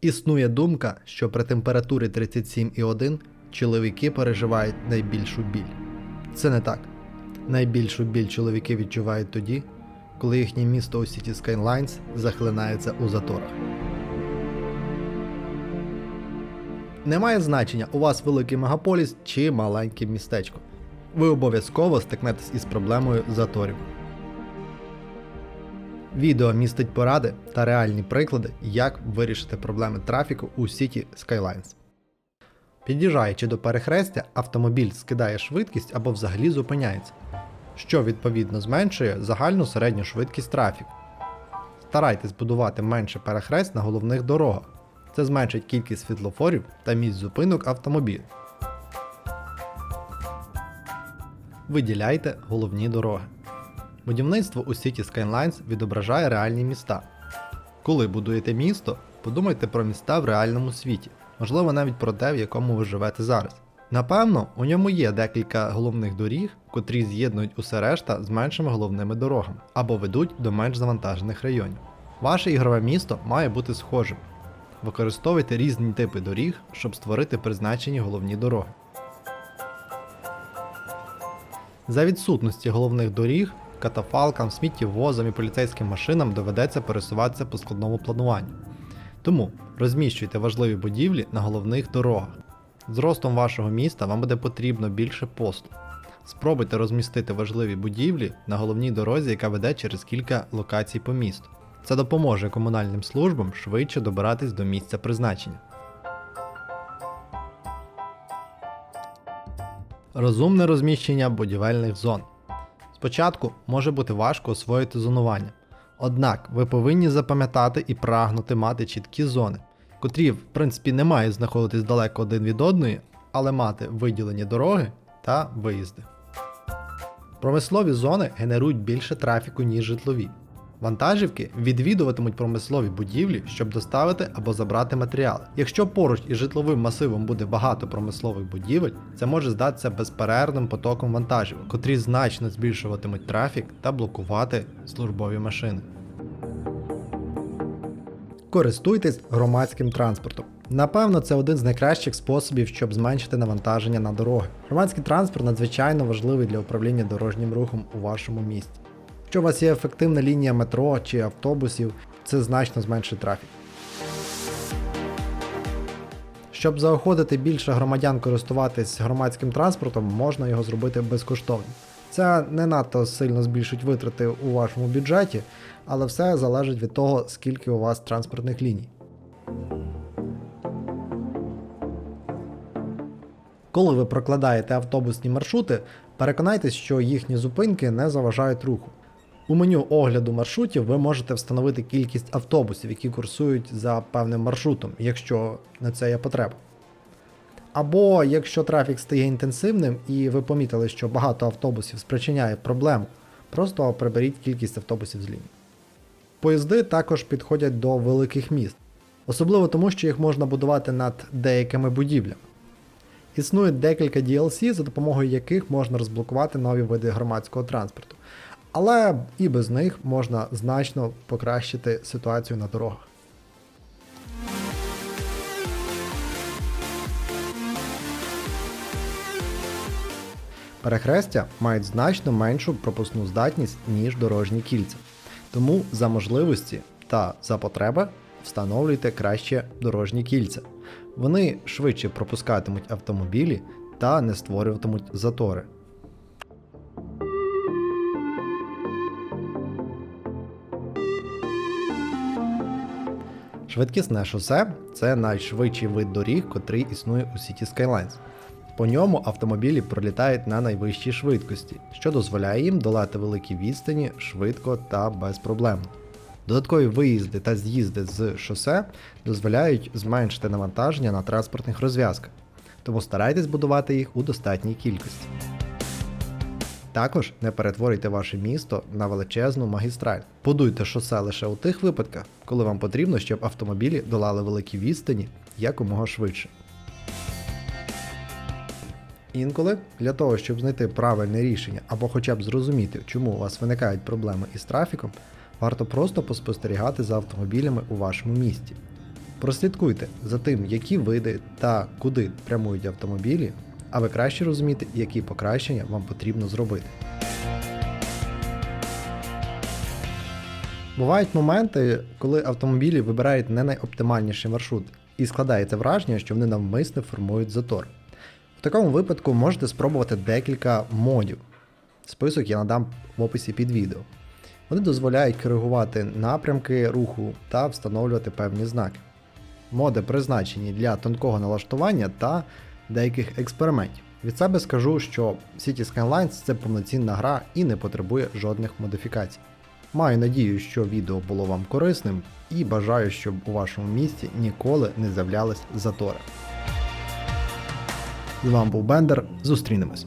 Існує думка, що при температурі 37,1 чоловіки переживають найбільшу біль. Це не так. Найбільшу біль чоловіки відчувають тоді, коли їхнє місто у City Skylines захлинається у заторах. Немає значення, у вас великий мегаполіс чи маленьке містечко. Ви обов'язково стикнетесь із проблемою заторів. Відео містить поради та реальні приклади, як вирішити проблеми трафіку у City Skylines. Під'їжджаючи до перехрестя, автомобіль скидає швидкість або взагалі зупиняється, що відповідно зменшує загальну середню швидкість трафіку. Старайтесь будувати менше перехрест на головних дорогах. Це зменшить кількість світлофорів та місць зупинок автомобілів. Виділяйте головні дороги. Будівництво у City Skylines відображає реальні міста. Коли будуєте місто, подумайте про міста в реальному світі, можливо навіть про те, в якому ви живете зараз. Напевно, у ньому є декілька головних доріг, котрі з'єднують усе решта з меншими головними дорогами або ведуть до менш завантажених районів. Ваше ігрове місто має бути схожим. Використовуйте різні типи доріг, щоб створити призначені головні дороги. За відсутності головних доріг, катафалкам, сміттєвозам і поліцейським машинам доведеться пересуватися по складному плануванню. Тому розміщуйте важливі будівлі на головних дорогах. З ростом вашого міста вам буде потрібно більше посту. Спробуйте розмістити важливі будівлі на головній дорозі, яка веде через кілька локацій по місту. Це допоможе комунальним службам швидше добиратись до місця призначення. Розумне розміщення будівельних зон. Спочатку може бути важко освоїти зонування. Однак ви повинні запам'ятати і прагнути мати чіткі зони, котрі, в принципі, не мають знаходитись далеко один від одної, але мати виділені дороги та виїзди. Промислові зони генерують більше трафіку, ніж житлові. Вантажівки відвідуватимуть промислові будівлі, щоб доставити або забрати матеріали. Якщо поруч із житловим масивом буде багато промислових будівель, це може здатися безперервним потоком вантажівок, котрі значно збільшуватимуть трафік та блокувати службові машини. Користуйтесь громадським транспортом. Напевно, це один з найкращих способів, щоб зменшити навантаження на дороги. Громадський транспорт надзвичайно важливий для управління дорожнім рухом у вашому місті. Якщо у вас є ефективна лінія метро чи автобусів, це значно зменшить трафік. Щоб заохотити більше громадян користуватись громадським транспортом, можна його зробити безкоштовно. Це не надто сильно збільшить витрати у вашому бюджеті, але все залежить від того, скільки у вас транспортних ліній. Коли ви прокладаєте автобусні маршрути, переконайтесь, що їхні зупинки не заважають руху. У меню огляду маршрутів ви можете встановити кількість автобусів, які курсують за певним маршрутом, якщо на це є потреба. Або якщо трафік стає інтенсивним і ви помітили, що багато автобусів спричиняє проблему, просто приберіть кількість автобусів з лінії. Поїзди також підходять до великих міст, особливо тому, що їх можна будувати над деякими будівлями. Існує декілька DLC, за допомогою яких можна розблокувати нові види громадського транспорту. Але і без них можна значно покращити ситуацію на дорогах. Перехрестя мають значно меншу пропускну здатність, ніж дорожні кільця. Тому за можливості та за потреби встановлюйте краще дорожні кільця. Вони швидше пропускатимуть автомобілі та не створюватимуть затори. Швидкісне шосе це найшвидший вид доріг, котрий існує у City Skylines. По ньому автомобілі пролітають на найвищій швидкості, що дозволяє їм долати великі відстані швидко та безпроблемно. Додаткові виїзди та з'їзди з шосе дозволяють зменшити навантаження на транспортних розв'язках, тому старайтесь будувати їх у достатній кількості. Також не перетворюйте ваше місто на величезну магістраль. Будуйте шосе лише у тих випадках, коли вам потрібно, щоб автомобілі долали великі відстані якомога швидше. Інколи для того, щоб знайти правильне рішення або хоча б зрозуміти, чому у вас виникають проблеми із трафіком, варто просто поспостерігати за автомобілями у вашому місті. Прослідкуйте за тим, які види та куди прямують автомобілі, а ви краще розумієте, які покращення вам потрібно зробити. Бувають моменти, коли автомобілі вибирають не найоптимальніший маршрут, і складається враження, що вони навмисне формують затор. В такому випадку можете спробувати декілька модів. Список я надам в описі під відео. Вони дозволяють коригувати напрямки руху та встановлювати певні знаки. Моди призначені для тонкого налаштування та деяких експериментів. Від себе скажу, що City Skylines це повноцінна гра і не потребує жодних модифікацій. Маю надію, що відео було вам корисним і бажаю, щоб у вашому місті ніколи не з'являлись затори. З вами був Бендер. Зустрінемось.